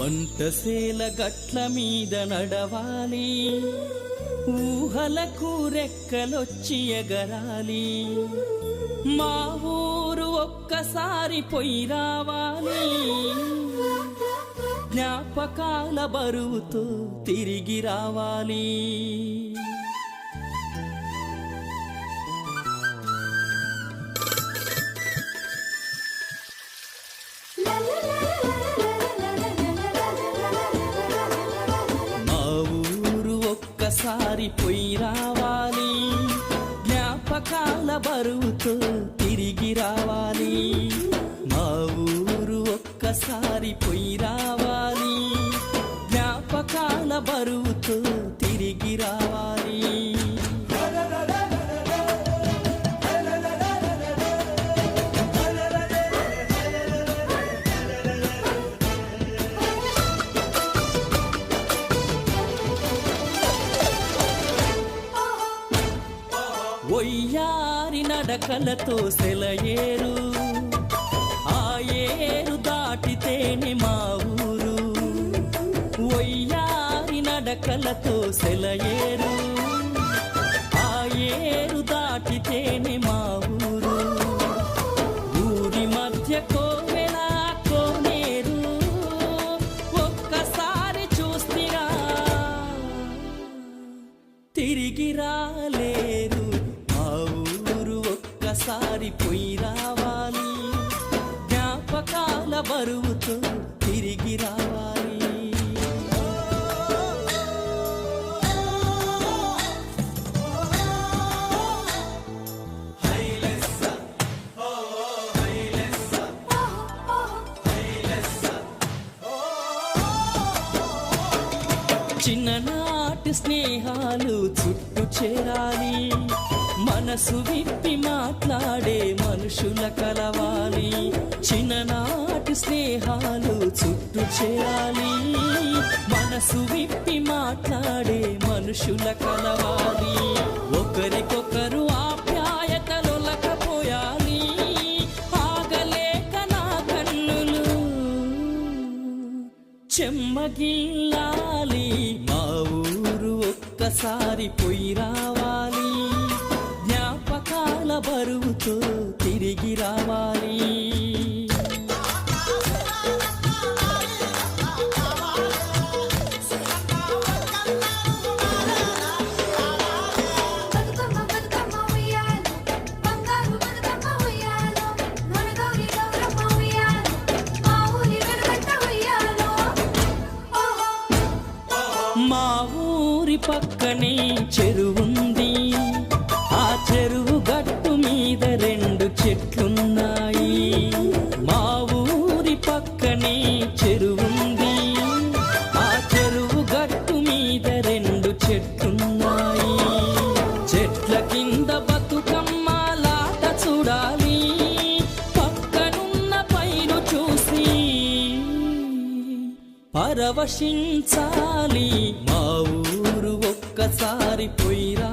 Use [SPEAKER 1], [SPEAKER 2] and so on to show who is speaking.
[SPEAKER 1] పంటసేల గట్ల మీద నడవాలి. ఊహలకు రెక్కలొచ్చి ఎగరాలి. మా ఊరు ఒక్కసారి పొయ్యి రావాలి. జ్ఞాపకాల బరువుతో తిరిగి రావాలి. ఒక్కసారి పొయ్యి రావాలి జ్ఞాపకాల బరువుతో తిరిగి రావాలి. మా ఊరు ఒక్కసారి పొయ్యి రావాలి జ్ఞాపకాల బరువుతో తిరిగి రావాలి. నడకలతో సెలయేరు. ఆ ఏరు దాటితేనే మా ఊరు. ఒయ్యారి నడకలతో సెలయేరు. ఆ ఏరు దాటితేనే మా పారిపోయి రావాలి. జ్ఞాపకాల బరువుతో తిరిగి రావాలి. చిన్ననాటి స్నేహాలు చుట్టూ చేరాలి. మనసు విప్పి మాట్లాడే మనుషుల కలవాలి. చిన్ననాటి స్నేహాలు చుట్టూ చేరాలి. మనసు విప్పి మాట్లాడే మనుషుల కలవాలి. ఒకరికొకరు ఆప్యాయతలొలకపోయాలి ఆగలేక నా కన్నులు చెమ్మగిల్లాలి. మా ఊరు ఒక్కసారి పోయి రావాలి. బరువుతో తిరిగి రావాలి.
[SPEAKER 2] మా ఊరి
[SPEAKER 1] మా ఊరి పక్కనే చెరువుంది. ఆ చెరువు కింద బతుకమ్మ లాట చూడాలి. పక్కనున్న పైరు చూసి పరవశించాలి. మా ఊరు ఒక్కసారి పోయిరా